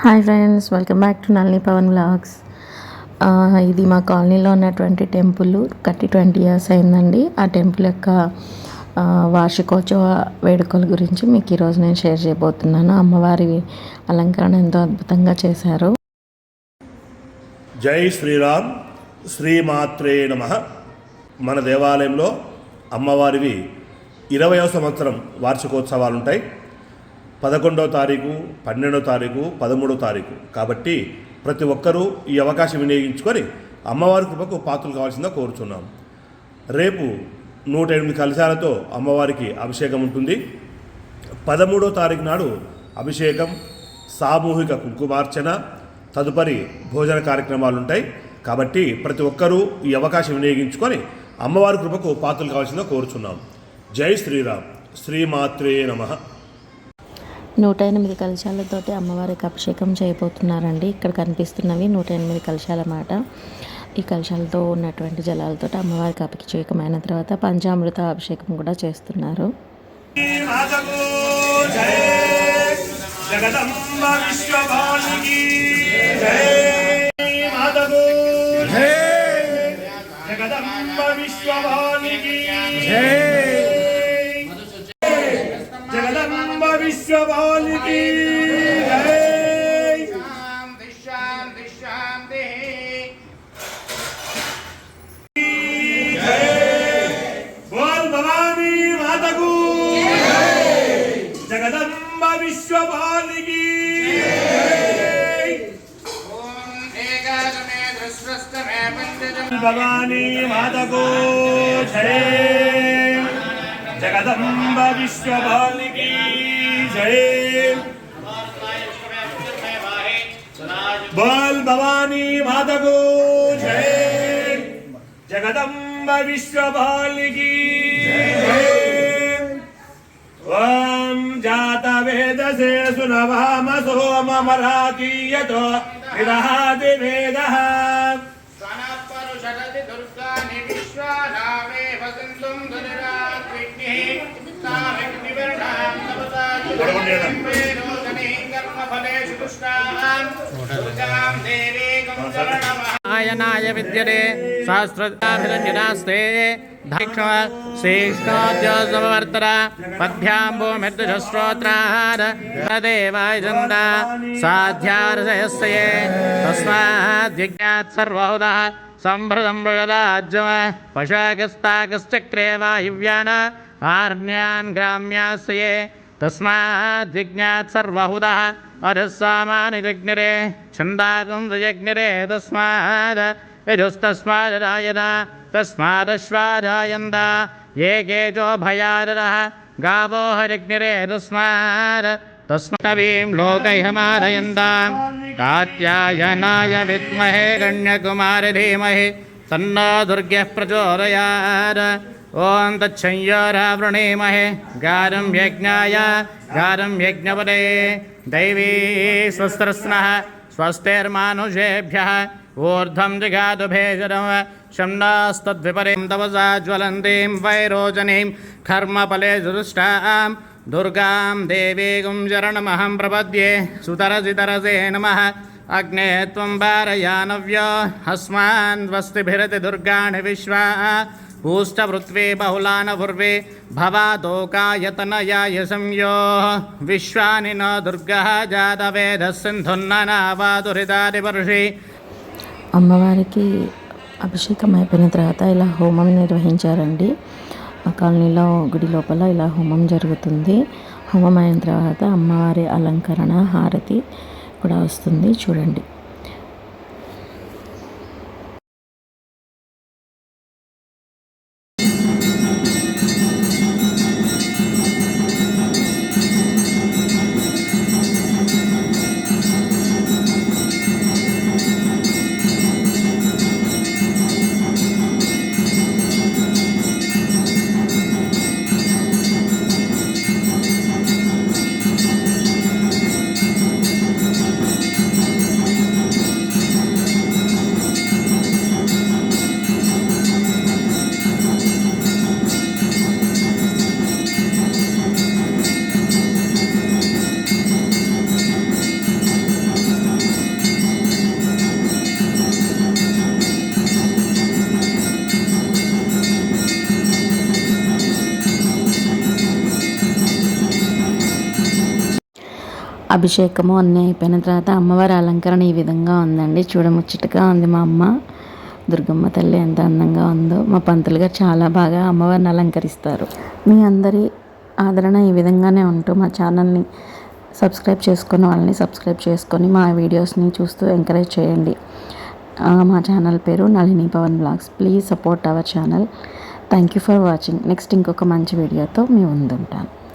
Hi friends welcome back to Nalini Pavan blogs ఇది మా కాలనీలో ఉన్నటువంటి టెంపుల్. కట్టి ట్వంటీ ఇయర్స్ అయిందండి. ఆ టెంపుల్ యొక్క వార్షికోత్సవ వేడుకల గురించి మీకు ఈరోజు నేను షేర్ చేయబోతున్నాను. అమ్మవారి అలంకరణ ఎంతో అద్భుతంగా చేశారు. జై శ్రీరామ్ శ్రీమాత్రే నమ. మన దేవాలయంలో అమ్మవారివి ఇరవయో సంవత్సరం వార్షికోత్సవాలు ఉంటాయి. పదకొండో తారీఖు పన్నెండో తారీఖు పదమూడో తారీఖు. కాబట్టి ప్రతి ఒక్కరూ ఈ అవకాశం వినియోగించుకొని అమ్మవారి కృపకు పాత్రలు కావాల్సిందిగా కోరుచున్నాం. రేపు నూట ఎనిమిది కలశాలతో అమ్మవారికి అభిషేకం ఉంటుంది. పదమూడో తారీఖు నాడు అభిషేకం సామూహిక కుంకుమార్చన తదుపరి భోజన కార్యక్రమాలు ఉంటాయి కాబట్టి ప్రతి ఒక్కరూ ఈ అవకాశం వినియోగించుకొని అమ్మవారి కృపకు పాత్రలు కావాల్సిందిగా కోరుచున్నాం. జై శ్రీరామ్. శ్రీమాత్రే నమః. నూట ఎనిమిది కలశాలతోటి అమ్మవారికి అభిషేకం చేయబోతున్నారండి. ఇక్కడ కనిపిస్తున్నవి నూట ఎనిమిది కలశాల మాట. ఈ కలశాలతో ఉన్నటువంటి జలాలతో అమ్మవారికి అభిషేకమైన తర్వాత పంచామృత అభిషేకం కూడా చేస్తున్నారు. జగదంబ విశ్వభానికి జై మాతకు జై జగదంబ విశ్వభానికి జై జగదంబ విశ్వభానికి జై శాంతి శాంతి శాంతి బోల్ భవానీ మాతకు జగదంబ విశ్వభానికి ఓం ఏకాదమే దృశ్వస్తమే పంచజం बल भवानी माता जय। जगदम्ब विश्व की ओम जाता वेद से सुनवाम सोम मरातीय तो विदहाद वेद। सनपरु जगति दुर्गा निविश्वा नामे वसंतम धनुरा ఆయనాయ విద్యతే సహస్రదాభిరంజనాస్తే ధీక్ష శ్రేష్ఠోద్యోగవర్తర పద్భ్యాంబోమిర్దశ్రోత్రాహార దేవాయ చంద సాధ్యారసయస్యే తస్మాద్విజ్ఞాత్ సర్వహుద సంభృతం మృగదాజ్యమ పశాకస్తాకశ్చక్రే వాయువ్యాన ఆర్ణ్యాన్ గ్రామ్యాస్యే तस्माद्विज्ञात् सर्वहुदः। अजस्सामानियज्ञरे छन्दाकं दुस्मार तस्माद् रायदा तस्मादश्वारायन्दा। ये केजो भयादरः गावोहरिज्ञिरे दुस्मार तस्माद् लोकैह मानयन्दां कात्यायनाय विद्महे गण्यकुमार धीमहि तन्न दुर्गः प्रचोदयात्। ॐ तच्छंयोरावृणीमहे गारं यज्ञाय, गारं यज्ञपदे। दैवी स्वस्त्रस्नः, स्वस्तेर्मानुषेभ्यः, ऊर्ध्वं जिघातुभेजरं शम्नास्तद्विपरीं तपसा ज्वलन्तीं वैरोजनीं कर्मफले जुदुष्टां दुर्गां देवीगुं शरणमहं प्रपद्ये सुतरसि तरसे नमः। నమః అగ్నే త్వం వారయానవ్యో అస్మాన్ స్వస్తిభిరతి దుర్గాణి విశ్వా ఊష్టపృథ్వీ బహుళాన పూర్వే భవాదోకాయతనయాయ సంయో విశ్వాని న దుర్గः జాతవేద సింధున్ననావాదురిదాది పరుషి అమ్మవారికి అభిషేకం అయిపోయిన తర్వాత ఇలా హోమం నిర్వహించారండి. కాలనీలో గుడి లోపల ఇలా హోమం జరుగుతుంది. హోమం అయిన తర్వాత అమ్మవారి అలంకరణ హారతి కూడా వస్తుంది. చూడండి. అభిషేకము అన్నీ అయిపోయిన తర్వాత అమ్మవారి అలంకరణ ఈ విధంగా ఉందండి. చూడముచ్చటగా ఉంది మా అమ్మ. దుర్గమ్మ తల్లి ఎంత అందంగా ఉందో. మా పంతులు గారు చాలా బాగా అమ్మవారిని అలంకరిస్తారు. మీ అందరి ఆదరణ ఈ విధంగానే ఉంటూ మా ఛానల్ని సబ్స్క్రైబ్ చేసుకున్న వాళ్ళని సబ్స్క్రైబ్ చేసుకొని మా వీడియోస్ని చూస్తూ ఎంకరేజ్ చేయండి. మా ఛానల్ పేరు Nalini Pavan blogs. Please support our channel. Thank you for watching. Next ఇంకొక మంచి వీడియోతో మీ ముందుంటాను.